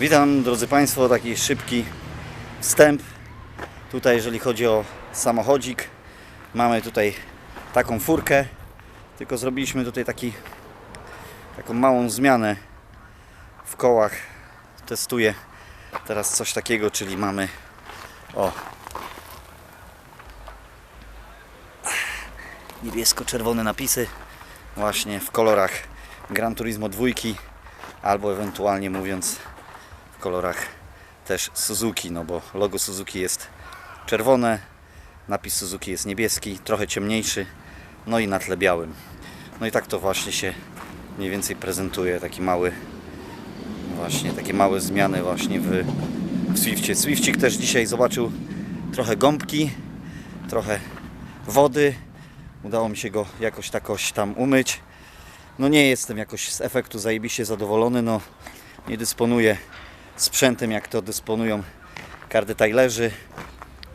Witam drodzy Państwo, taki szybki wstęp. Tutaj jeżeli chodzi o samochodzik, mamy tutaj taką furkę, tylko zrobiliśmy tutaj taki, taką małą zmianę w kołach. Testuję teraz coś takiego, czyli mamy o niebiesko-czerwone napisy właśnie w kolorach Gran Turismo 2 albo ewentualnie mówiąc kolorach też Suzuki, no bo logo Suzuki jest czerwone, napis Suzuki jest niebieski, trochę ciemniejszy, no i na tle białym. No i tak to właśnie się mniej więcej prezentuje, taki mały właśnie, takie małe zmiany właśnie w, w Swifcie. Swifcik też dzisiaj zobaczył trochę gąbki, trochę wody, udało mi się go jakoś takoś tam umyć. No nie jestem jakoś z efektu zajebiście zadowolony, no nie dysponuję sprzętem jak to dysponują kardetailerzy.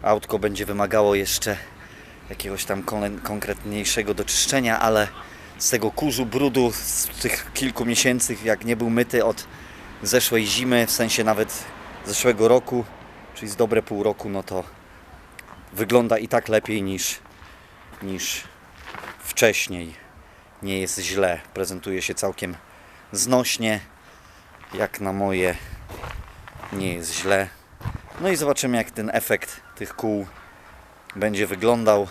Autko będzie wymagało jeszcze jakiegoś tam kon- konkretniejszego doczyszczenia, ale z tego kurzu, brudu, z tych kilku miesięcy, jak nie był myty od zeszłej zimy, w sensie nawet zeszłego roku, czyli z dobre pół roku, no to wygląda i tak lepiej niż, niż wcześniej. Nie jest źle, prezentuje się całkiem znośnie, jak na moje nie jest źle. No i zobaczymy jak ten efekt tych kół będzie wyglądał.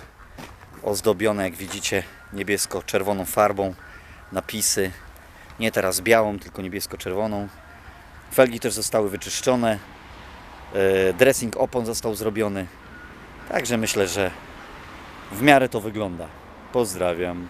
Ozdobione jak widzicie niebiesko-czerwoną farbą, napisy. Nie teraz białą, tylko niebiesko-czerwoną. Felgi też zostały wyczyszczone. e, Dressing opon został zrobiony. Także myślę, że w miarę to wygląda. Pozdrawiam.